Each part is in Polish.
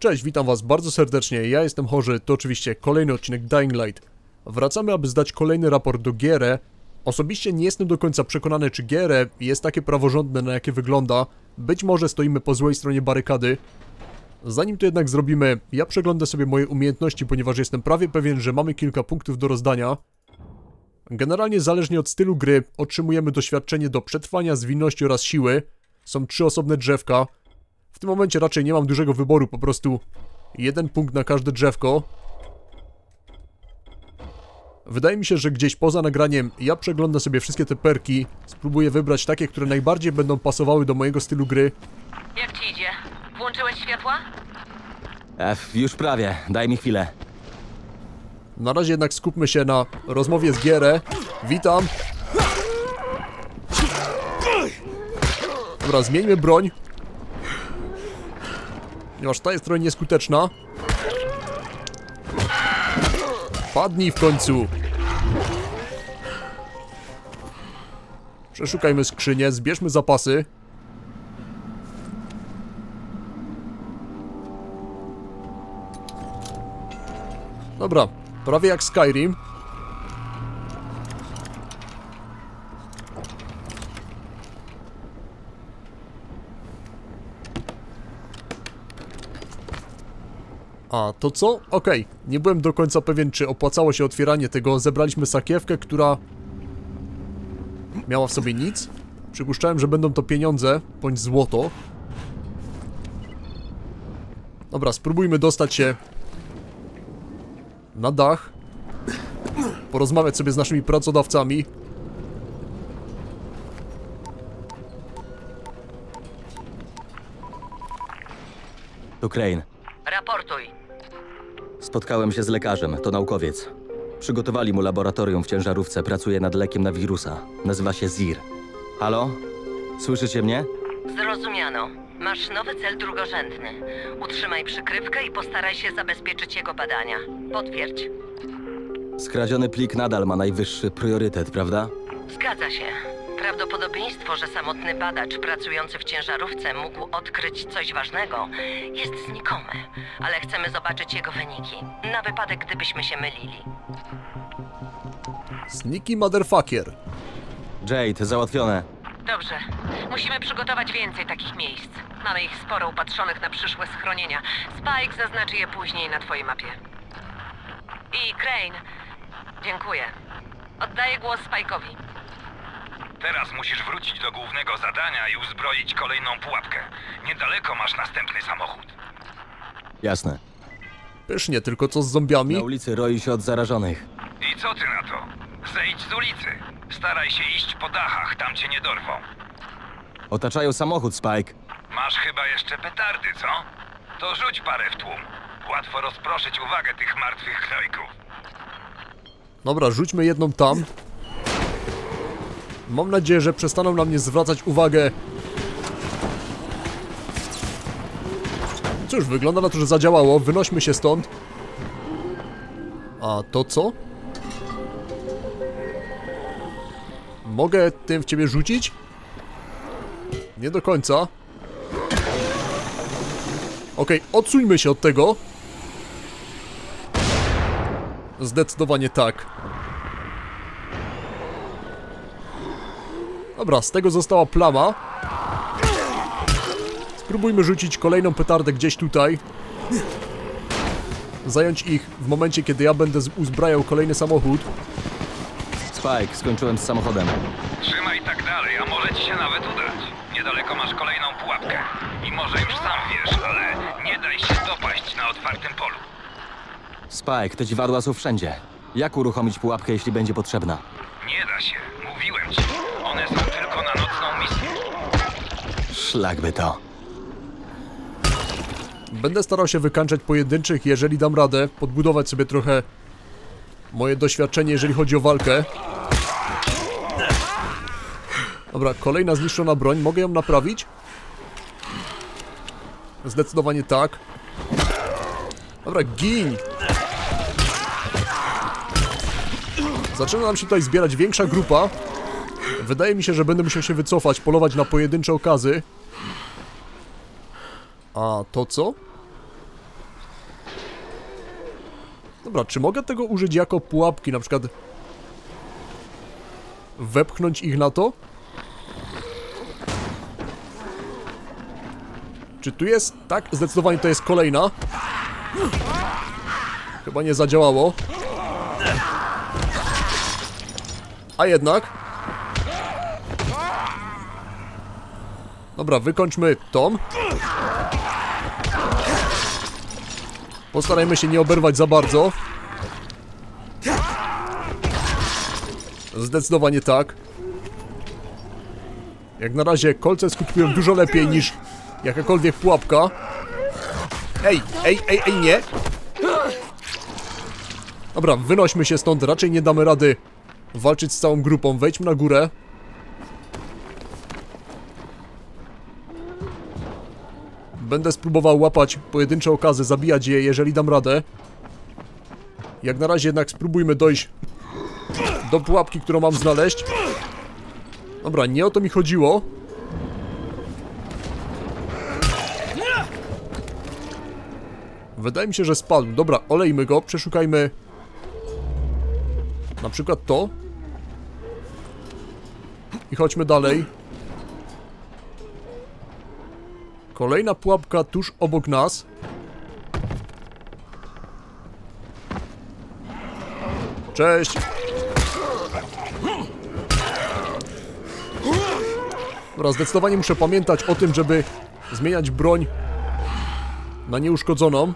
Cześć, witam was bardzo serdecznie, ja jestem Chorzy, to oczywiście kolejny odcinek Dying Light. Wracamy, aby zdać kolejny raport do Gierę. Osobiście nie jestem do końca przekonany, czy Gierę jest takie praworządne, na jakie wygląda. Być może stoimy po złej stronie barykady. Zanim to jednak zrobimy, ja przeglądam sobie moje umiejętności, ponieważ jestem prawie pewien, że mamy kilka punktów do rozdania. Generalnie zależnie od stylu gry otrzymujemy doświadczenie do przetrwania, zwinności oraz siły. Są trzy osobne drzewka. W tym momencie raczej nie mam dużego wyboru, po prostu jeden punkt na każde drzewko. Wydaje mi się, że gdzieś poza nagraniem ja przeglądam sobie wszystkie te perki, spróbuję wybrać takie, które najbardziej będą pasowały do mojego stylu gry. Jak ci idzie? Włączyłeś światła? F, już prawie, daj mi chwilę. Na razie jednak skupmy się na rozmowie z Gierę. Witam. Dobra, zmieńmy broń. Ponieważ ta jest trochę nieskuteczna. Padnij w końcu. Przeszukajmy skrzynię, zbierzmy zapasy. Dobra, prawie jak Skyrim. A, to co? Okej, nie byłem do końca pewien, czy opłacało się otwieranie tego. Zebraliśmy sakiewkę, która miała w sobie nic. Przypuszczałem, że będą to pieniądze, bądź złoto. Dobra, spróbujmy dostać się na dach. Porozmawiać sobie z naszymi pracodawcami. Tu Crane. Raportuj. Spotkałem się z lekarzem, to naukowiec. Przygotowali mu laboratorium w ciężarówce, pracuje nad lekiem na wirusa. Nazywa się ZIR. Halo? Słyszycie mnie? Zrozumiano. Masz nowy cel drugorzędny. Utrzymaj przykrywkę i postaraj się zabezpieczyć jego badania. Potwierdź. Skradziony plik nadal ma najwyższy priorytet, prawda? Zgadza się. Prawdopodobieństwo, że samotny badacz pracujący w ciężarówce mógł odkryć coś ważnego, jest znikome, ale chcemy zobaczyć jego wyniki. Na wypadek, gdybyśmy się mylili. Sneaky motherfucker. Jade, załatwione. Dobrze. Musimy przygotować więcej takich miejsc. Mamy ich sporo upatrzonych na przyszłe schronienia. Spike zaznaczy je później na twojej mapie. I Crane. Dziękuję. Oddaję głos Spike'owi. Teraz musisz wrócić do głównego zadania i uzbroić kolejną pułapkę. Niedaleko masz następny samochód. Jasne. Pysznie, tylko co z zombiami? Na ulicy roi się od zarażonych. I co ty na to? Zejdź z ulicy. Staraj się iść po dachach, tam cię nie dorwą. Otaczają samochód, Spike. Masz chyba jeszcze petardy, co? To rzuć parę w tłum. Łatwo rozproszyć uwagę tych martwych knojków. Dobra, rzućmy jedną tam. Mam nadzieję, że przestaną na mnie zwracać uwagę. Cóż, wygląda na to, że zadziałało. Wynośmy się stąd. A to co? Mogę tym w ciebie rzucić? Nie do końca. Okej, odsuńmy się od tego. Zdecydowanie tak. Dobra, z tego została plama. Spróbujmy rzucić kolejną petardę gdzieś tutaj. Zająć ich w momencie, kiedy ja będę uzbrajał kolejny samochód. Spike, skończyłem z samochodem. Trzymaj tak dalej, a może ci się nawet udać. Niedaleko masz kolejną pułapkę. I może już sam wiesz, ale nie daj się dopaść na otwartym polu. Spike, te dziwadła są wszędzie. Jak uruchomić pułapkę, jeśli będzie potrzebna? Nie da się, Szlak by to. Będę starał się wykańczać pojedynczych, jeżeli dam radę, podbudować sobie trochę moje doświadczenie, jeżeli chodzi o walkę. Dobra, kolejna zniszczona broń. Mogę ją naprawić? Zdecydowanie tak. Dobra, gin! Zaczyna nam się tutaj zbierać większa grupa. Wydaje mi się, że będę musiał się wycofać, polować na pojedyncze okazy. A to co? Dobra, czy mogę tego użyć jako pułapki, na przykład wepchnąć ich na to? Czy tu jest? Tak, zdecydowanie to jest kolejna. Chyba nie zadziałało. A jednak. Dobra, wykończmy Tom. Postarajmy się nie oberwać za bardzo. Zdecydowanie tak. Jak na razie kolce skutkują dużo lepiej niż jakakolwiek pułapka. Ej, ej, ej, ej, nie! Dobra, wynośmy się stąd, raczej nie damy rady walczyć z całą grupą. Wejdźmy na górę. Będę spróbował łapać pojedyncze okazy, zabijać je, jeżeli dam radę. Jak na razie jednak spróbujmy dojść do pułapki, którą mam znaleźć. Dobra, nie o to mi chodziło. Wydaje mi się, że spadł. Dobra, olejmy go, przeszukajmy na przykład to. I chodźmy dalej. Kolejna pułapka tuż obok nas. Cześć! Dobra, zdecydowanie muszę pamiętać o tym, żeby zmieniać broń na nieuszkodzoną.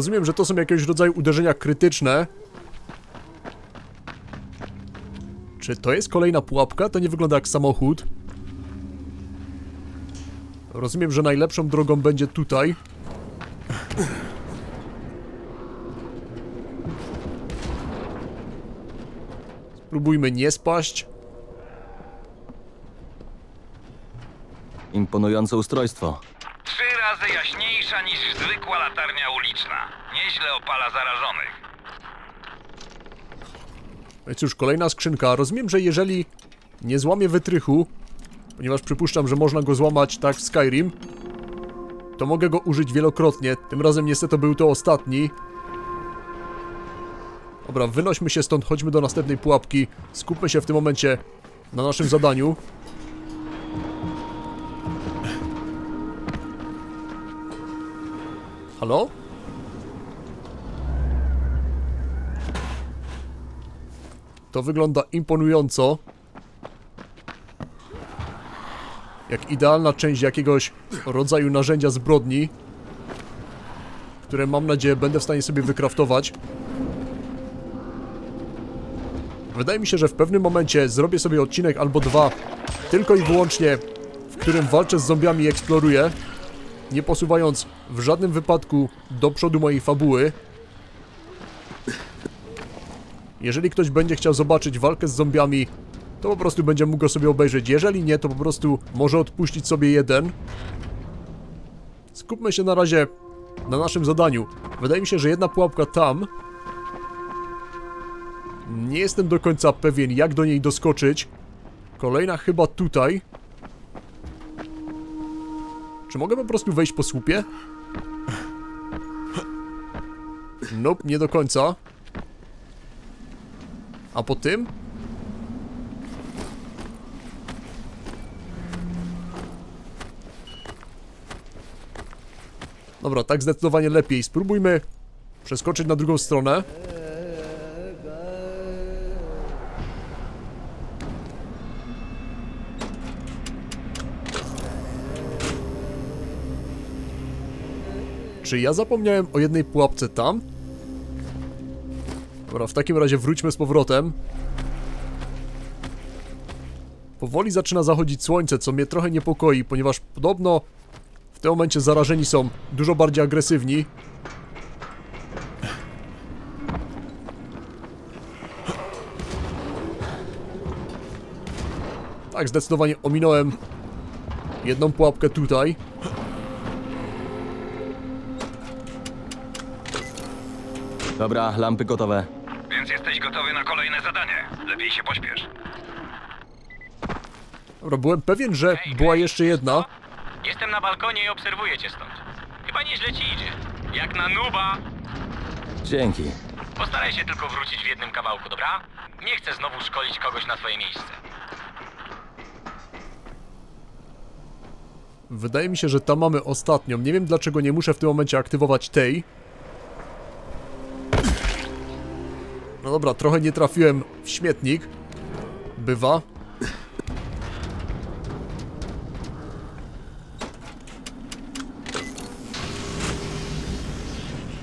Rozumiem, że to są jakiegoś rodzaju uderzenia krytyczne. Czy to jest kolejna pułapka? To nie wygląda jak samochód. Rozumiem, że najlepszą drogą będzie tutaj. Spróbujmy nie spaść. Imponujące ustrojstwo. Razy jaśniejsza niż zwykła latarnia uliczna. Nieźle opala zarażonych. No i cóż, kolejna skrzynka. Rozumiem, że jeżeli nie złamię wytrychu, ponieważ przypuszczam, że można go złamać tak w Skyrim, to mogę go użyć wielokrotnie. Tym razem niestety był to ostatni. Dobra, wynośmy się stąd, chodźmy do następnej pułapki. Skupmy się w tym momencie na naszym zadaniu. Halo? To wygląda imponująco. Jak idealna część jakiegoś rodzaju narzędzia zbrodni, które mam nadzieję będę w stanie sobie wykraftować. Wydaje mi się, że w pewnym momencie zrobię sobie odcinek albo dwa, tylko i wyłącznie, w którym walczę z zombiami i eksploruję, nie posuwając w żadnym wypadku do przodu mojej fabuły. Jeżeli ktoś będzie chciał zobaczyć walkę z zombiami, to po prostu będzie mógł go sobie obejrzeć. Jeżeli nie, to po prostu może odpuścić sobie jeden. Skupmy się na razie na naszym zadaniu. Wydaje mi się, że jedna pułapka tam. Nie jestem do końca pewien, jak do niej doskoczyć. Kolejna chyba tutaj. Czy mogę po prostu wejść po słupie? Nope, nie do końca. A po tym? Dobra, tak zdecydowanie lepiej. Spróbujmy przeskoczyć na drugą stronę. Czy ja zapomniałem o jednej pułapce tam? Dobra, w takim razie wróćmy z powrotem. Powoli zaczyna zachodzić słońce, co mnie trochę niepokoi, ponieważ podobno w tym momencie zarażeni są dużo bardziej agresywni. Tak, zdecydowanie ominąłem jedną pułapkę tutaj. Dobra, lampy gotowe. Więc jesteś gotowy na kolejne zadanie. Lepiej się pośpiesz. Dobra, byłem pewien, że była jeszcze jedna. Jestem na balkonie i obserwuję cię stąd. Chyba nieźle ci idzie. Jak na nuba. Dzięki. Postaraj się tylko wrócić w jednym kawałku, dobra? Nie chcę znowu szkolić kogoś na twoje miejsce. Wydaje mi się, że tam mamy ostatnią. Nie wiem dlaczego nie muszę w tym momencie aktywować tej. No dobra, trochę nie trafiłem w śmietnik. Bywa.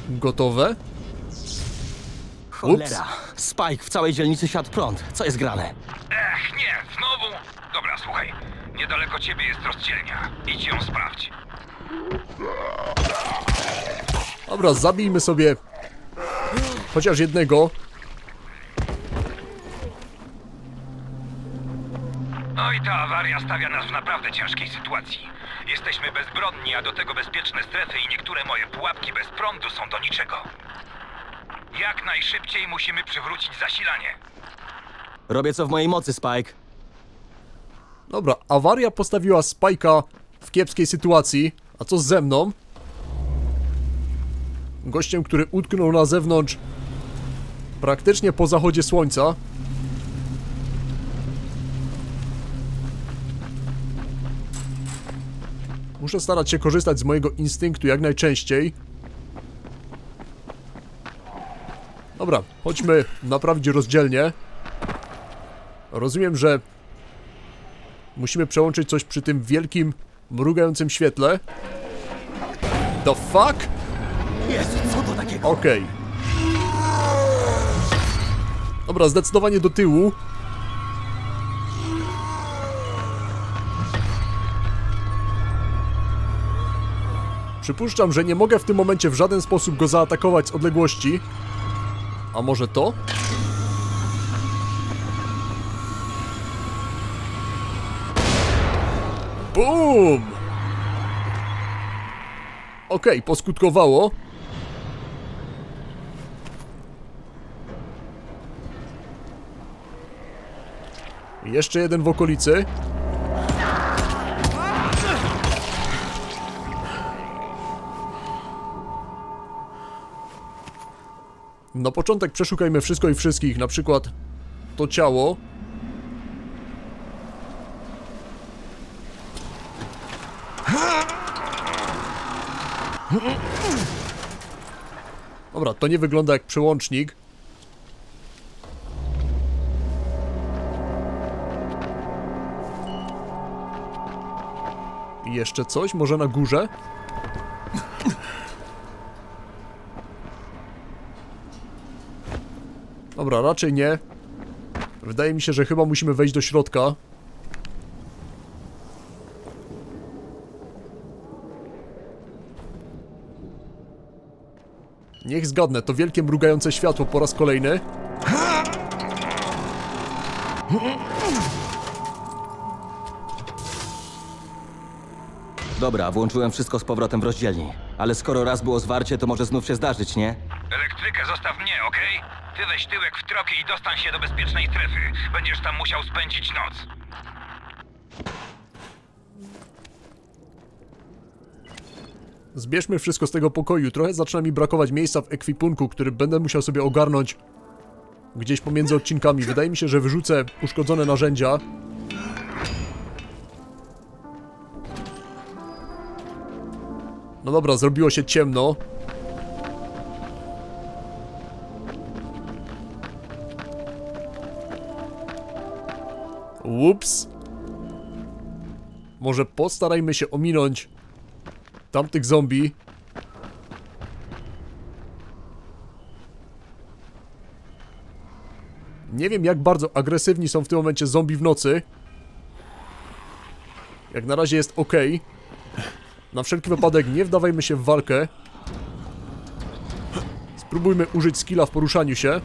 Gotowe? Cholera. Spike w całej dzielnicy siadł prąd. Co jest grane? Ech, nie, znowu? Dobra, słuchaj. Niedaleko ciebie jest rozdzielnia. Idź ją sprawdź. Dobra, zabijmy sobie chociaż jednego. I ta awaria stawia nas w naprawdę ciężkiej sytuacji. Jesteśmy bezbronni, a do tego bezpieczne strefy i niektóre moje pułapki bez prądu są do niczego. Jak najszybciej musimy przywrócić zasilanie. Robię co w mojej mocy, Spike. Dobra, awaria postawiła Spajka w kiepskiej sytuacji. A co ze mną? Gościem, który utknął na zewnątrz praktycznie po zachodzie słońca. Muszę starać się korzystać z mojego instynktu jak najczęściej. Dobra, chodźmy naprawić rozdzielnie. Rozumiem, że Musimy przełączyć coś przy tym wielkim, mrugającym świetle. The fuck? Jezu, co to takiego? Okej. Dobra, zdecydowanie do tyłu. Przypuszczam, że nie mogę w tym momencie w żaden sposób go zaatakować z odległości. A może to? Bum! Okej, poskutkowało. Jeszcze jeden w okolicy. Na początek przeszukajmy wszystko i wszystkich, na przykład to ciało. Dobra, to nie wygląda jak przełącznik. Jeszcze coś? Może na górze? Dobra, raczej nie. Wydaje mi się, że chyba musimy wejść do środka. Niech zgadnę, to wielkie mrugające światło po raz kolejny. Dobra, włączyłem wszystko z powrotem w rozdzielni. Ale skoro raz było zwarcie, to może znów się zdarzyć, nie? Elektrykę zostaw mnie, okej? Ty weź tyłek w tropie i dostań się do bezpiecznej strefy. Będziesz tam musiał spędzić noc. Zbierzmy wszystko z tego pokoju. Trochę zaczyna mi brakować miejsca w ekwipunku, który będę musiał sobie ogarnąć gdzieś pomiędzy odcinkami. Wydaje mi się, że wyrzucę uszkodzone narzędzia. No dobra, zrobiło się ciemno. Ups. Może postarajmy się ominąć tamtych zombie. Nie wiem jak bardzo agresywni są w tym momencie zombie w nocy. Jak na razie jest ok. Na wszelki wypadek nie wdawajmy się w walkę. Spróbujmy użyć skilla w poruszaniu się.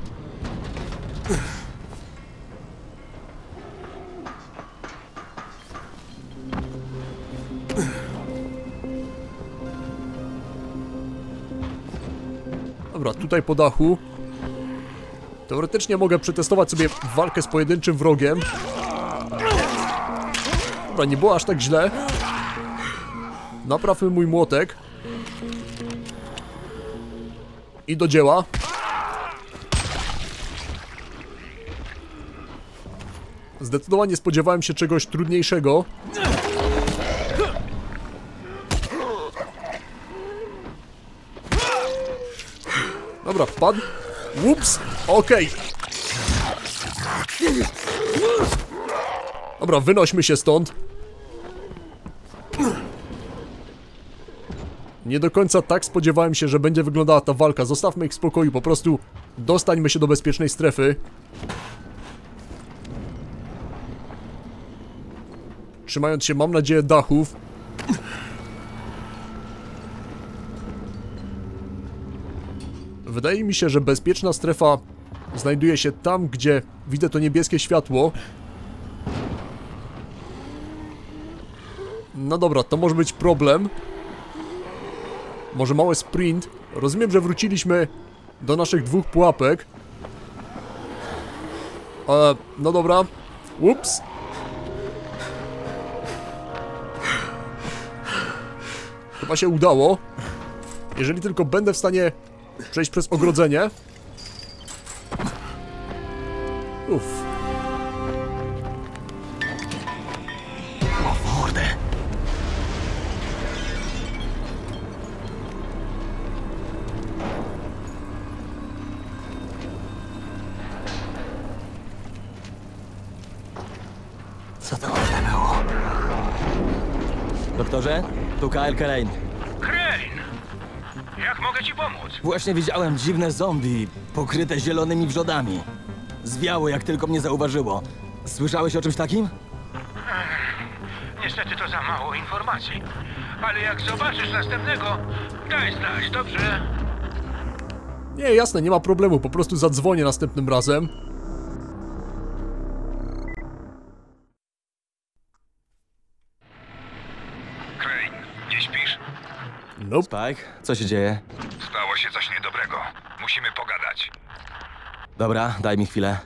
Tutaj po dachu. Teoretycznie mogę przetestować sobie walkę z pojedynczym wrogiem. Dobra, nie było aż tak źle. Naprawmy mój młotek. I do dzieła. Zdecydowanie spodziewałem się czegoś trudniejszego. Dobra, padł. Ups, okej. Dobra, wynośmy się stąd. Nie do końca tak spodziewałem się, że będzie wyglądała ta walka. Zostawmy ich w spokoju, po prostu dostańmy się do bezpiecznej strefy. Trzymając się, mam nadzieję, dachów. Wydaje mi się, że bezpieczna strefa znajduje się tam, gdzie widzę to niebieskie światło. No dobra, to może być problem. Może mały sprint. Rozumiem, że wróciliśmy do naszych dwóch pułapek. E, no dobra. Ups. Chyba się udało. Jeżeli tylko będę w stanie przejść przez ogrodzenie. Uff. Mordę. Co to kurde było? Doktorze, tu. Pomóc? Właśnie widziałem dziwne zombie pokryte zielonymi wrzodami. Zwiało jak tylko mnie zauważyło. Słyszałeś o czymś takim? Niestety to za mało informacji. Ale jak zobaczysz następnego, daj znać, dobrze? Nie, jasne, nie ma problemu. Po prostu zadzwonię następnym razem. Crane, nie śpisz? Nope. Spike, co się dzieje? Stało się coś niedobrego. Musimy pogadać. Dobra, daj mi chwilę.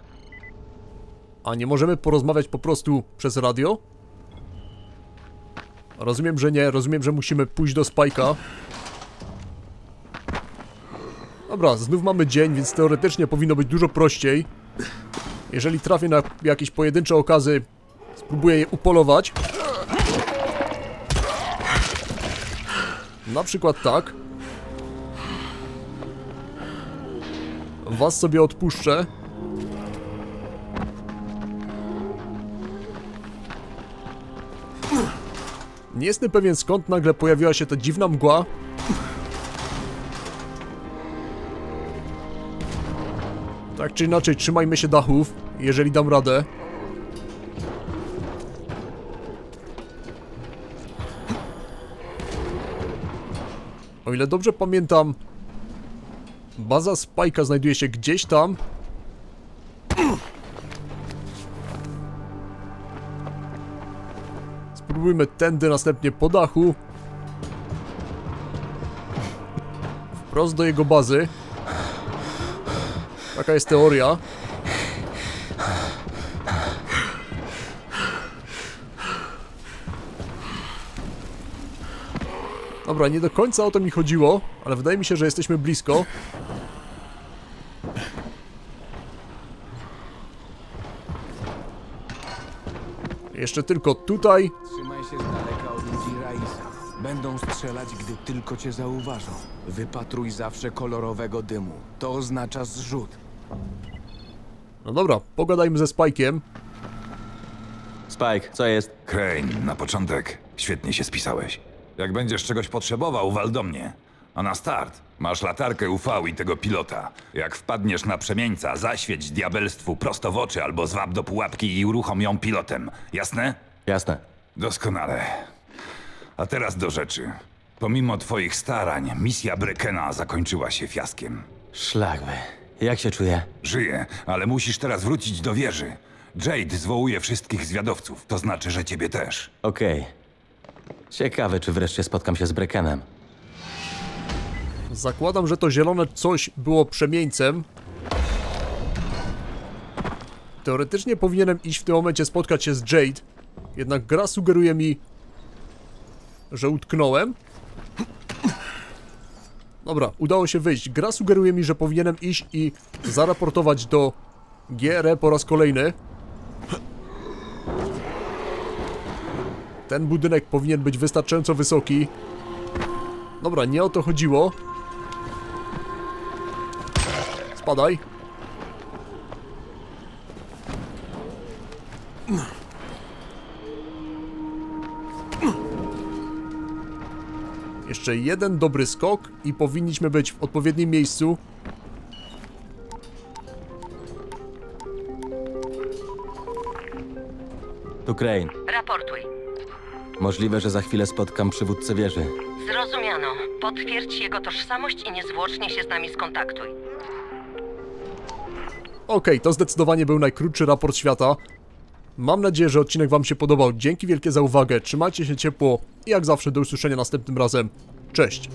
A nie możemy porozmawiać po prostu przez radio? Rozumiem, że nie. Rozumiem, że musimy pójść do Spajka. Dobra, znów mamy dzień, więc teoretycznie powinno być dużo prościej. Jeżeli trafię na jakieś pojedyncze okazy, spróbuję je upolować. Na przykład tak. Was sobie odpuszczę. Nie jestem pewien skąd nagle pojawiła się ta dziwna mgła. Tak czy inaczej, trzymajmy się dachów, jeżeli dam radę. O ile dobrze pamiętam, baza Spike'a znajduje się gdzieś tam. Spróbujmy tędy, następnie po dachu. Wprost do jego bazy. Taka jest teoria. Dobra, nie do końca o to mi chodziło, ale wydaje mi się, że jesteśmy blisko. Jeszcze tylko tutaj. Trzymaj się z daleka od ludzi Raisa. Będą strzelać, gdy tylko cię zauważą. Wypatruj zawsze kolorowego dymu. To oznacza zrzut. No dobra, pogadajmy ze Spike'iem. Spike, co jest? Crane, na początek świetnie się spisałeś. Jak będziesz czegoś potrzebował, wal do mnie. A na start masz latarkę UV i tego pilota. Jak wpadniesz na przemieńca, zaświeć diabelstwu prosto w oczy albo zwab do pułapki i uruchom ją pilotem. Jasne? Jasne. Doskonale. A teraz do rzeczy. Pomimo twoich starań, misja Brekena zakończyła się fiaskiem. Szlakby. Jak się czuję? Żyje, ale musisz teraz wrócić do wieży. Jade zwołuje wszystkich zwiadowców, to znaczy, że ciebie też. Okej. Ciekawe, czy wreszcie spotkam się z Breckenem. Zakładam, że to zielone coś było przemieńcem. Teoretycznie powinienem iść w tym momencie spotkać się z Jade. Jednak gra sugeruje mi, że utknąłem. Dobra, udało się wyjść. Gra sugeruje mi, że powinienem iść i zaraportować do GRE po raz kolejny. Ten budynek powinien być wystarczająco wysoki. Dobra, nie o to chodziło. Spadaj. Jeszcze jeden dobry skok i powinniśmy być w odpowiednim miejscu. Tu Crane. Raportuj. Możliwe, że za chwilę spotkam przywódcę wieży. Zrozumiano. Potwierdź jego tożsamość i niezwłocznie się z nami skontaktuj. Okej, to zdecydowanie był najkrótszy raport świata. Mam nadzieję, że odcinek Wam się podobał. Dzięki wielkie za uwagę, trzymajcie się ciepło i jak zawsze do usłyszenia następnym razem. Cześć!